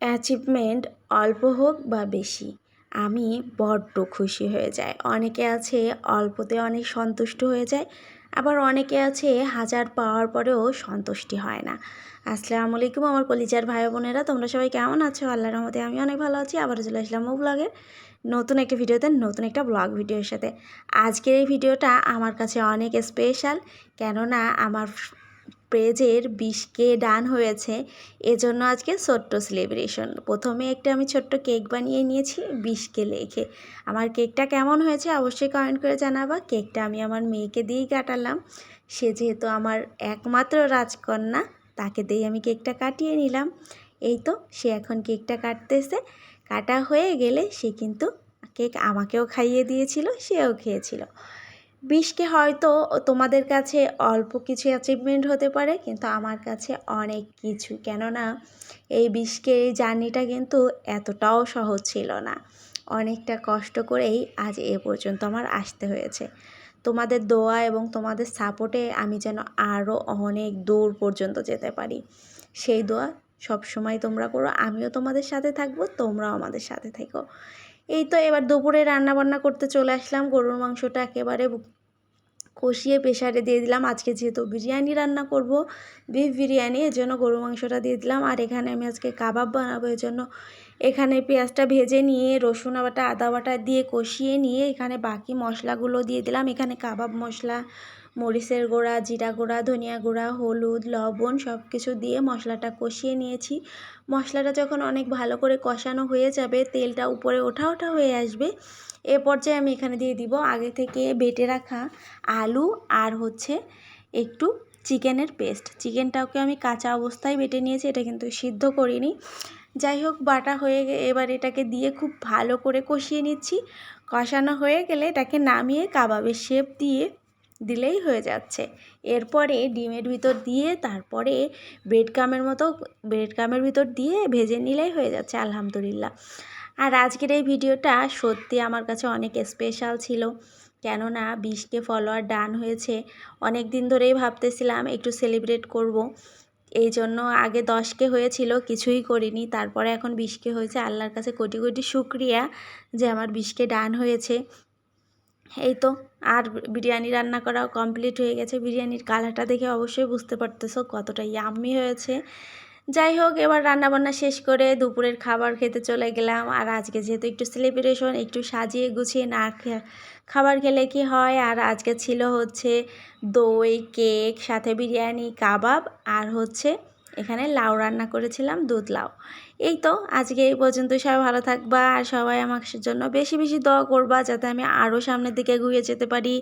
Achievement অল্প হোক বা বেশি, আমি বড্ড খুশি হয়ে যাই। অনেকে আছে অল্পতে অনেক সন্তুষ্ট হয়ে যায়, আবার অনেকে আছে হাজার পাওয়ার পরেও সন্তুষ্টি হয় না। আসসালামু আলাইকুম আমার কলিজার ভাই বোনেরা, তোমরা সবাই কেমন আছো? আল্লাহর রহমতে আমি অনেক ভালো আছি। আবার চলে আসলাম ও ব্লগের নতুন একটা ভিডিওতে, নতুন একটা ব্লগ ভিডিওর সাথে। আজকের এই ভিডিওটা আমার কাছে অনেক স্পেশাল কেননা আমার পেজের বিশ কে ডান হয়েছে। এজন্য আজকে ছোট্ট সেলিব্রেশন প্রথমে একটা আমি ছোট্ট কেক বানিয়ে নিয়েছি বিশ কে লেখে। আমার কেকটা কেমন হয়েছে অবশ্যই কমেন্ট করে জানাবা। কেকটা আমি আমার মেয়েকে দিয়েই কাটালাম। সে যেহেতু আমার একমাত্র রাজকন্যা, তাকে দিয়েই আমি কেকটা কাটিয়ে নিলাম। এই তো সে এখন কেকটা কাটতেছে। কাটা হয়ে গেলে সে কিন্তু কেক আমাকেও খাইয়ে দিয়েছিল, সেও খেয়েছিল। বিষকে হয়তো তোমাদের কাছে অল্প কিছু অ্যাচিভমেন্ট হতে পারে, কিন্তু আমার কাছে অনেক কিছু। কেননা, এই বিষকে এই জার্নিটা কিন্তু এতটাও সহজ ছিল না। অনেকটা কষ্ট করেই আজ এ পর্যন্ত আমার আসতে হয়েছে। তোমাদের দোয়া এবং তোমাদের সাপোর্টে আমি যেন আরও অনেক দূর পর্যন্ত যেতে পারি। সেই দোয়া সব সময় তোমরা করো, আমিও তোমাদের সাথে থাকব, তোমরাও আমাদের সাথে থেকো। এই তো এবার দুপুরে রান্না বান্না করতে চলে আসলাম, গরুর মাংসটা একেবারে কষিয়ে প্রেশারে দিয়ে দিলাম। আজকে যেহেতু বিরিয়ানি রান্না করব, বিফ বিরিয়ানি এর জন্য গরু মাংসটা দিয়ে দিলাম। আর এখানে আমি আজকে কাবাব বানাবো এর জন্য এখানে পেঁয়াজটা ভেজে নিয়ে, রসুন বাটা আদা বাটা দিয়ে কষিয়ে নিয়ে এখানে বাকি মশলাগুলো দিয়ে দিলাম। এখানে কাবাব মশলা মরিচের গুঁড়া, জিরা গুঁড়া, ধনিয়া গুঁড়া, হলুদ, লবণ সব কিছু দিয়ে মশলাটা কষিয়ে নিয়েছি। মশলাটা যখন অনেক ভালো করে কষানো হয়ে যাবে, তেলটা উপরে ওঠা ওঠা হয়ে আসবে, এ পর্যায়ে আমি এখানে দিয়ে দিব আগে থেকে বেটে রাখা আলু আর হচ্ছে একটু চিকেনের পেস্ট। চিকেনটাকে আমি কাঁচা অবস্থায় বেটে নিয়েছি, এটা কিন্তু সিদ্ধ করিনি। যাই হোক, বাটা হয়ে এবার এটাকে দিয়ে খুব ভালো করে কষিয়ে নিচ্ছি। কষানো হয়ে গেলে এটাকে নামিয়ে কাবাবের শেপ দিয়ে দিলেই হয়ে যাচ্ছে। এরপরে ডিমের ভিতর দিয়ে তারপরে ব্রেড কামের মতো ব্রেড কামের ভিতর দিয়ে ভেজে নিলেই হয়ে যাচ্ছে, আলহামদুলিল্লাহ। আর আজকের এই ভিডিওটা সত্যি আমার কাছে অনেক স্পেশাল ছিল। কেননা বিশকে ফলোয়ার ডান হয়েছে। অনেক দিন ধরেই ভাবতেছিলাম একটু সেলিব্রেট করব। এই জন্য আগে দশকে হয়েছিল, কিছুই করিনি। তারপরে এখন বিশকে হয়েছে। আল্লাহর কাছে কোটি কোটি শুক্রিয়া যে আমার বিশকে ডান হয়েছে। এই তো, আর বিরিয়ানি রান্না করাও কমপ্লিট হয়ে গেছে। বিরিয়ানির কালারটা দেখে অবশ্যই বুঝতে পারতেছো কতটা ইয়াম্মি হয়েছে। যাই হোক, এবার রান্নাবান্না শেষ করে দুপুরের খাবার খেতে চলে গেলাম। আর আজকে যেহেতু একটু সেলিব্রেশন একটু সাজিয়ে গুছিয়ে না খাবার খেলে কি হয়? আর আজকে ছিল হচ্ছে দই কেক সাথে বিরিয়ানি, কাবাব, আর হচ্ছে এখানে লাউ রান্না করেছিলাম, দুধ লাউ। এই তো, আজকে এই পর্যন্ত সবাই ভালো থাকবা আর সবাই আমার জন্য বেশি বেশি দোয়া করবা যাতে আমি আরও সামনের দিকে ঘুরে যেতে পারি।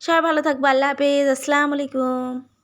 সবাই ভালো থাকবা। আল্লাহ হাফেজ। আসসালামু আলাইকুম।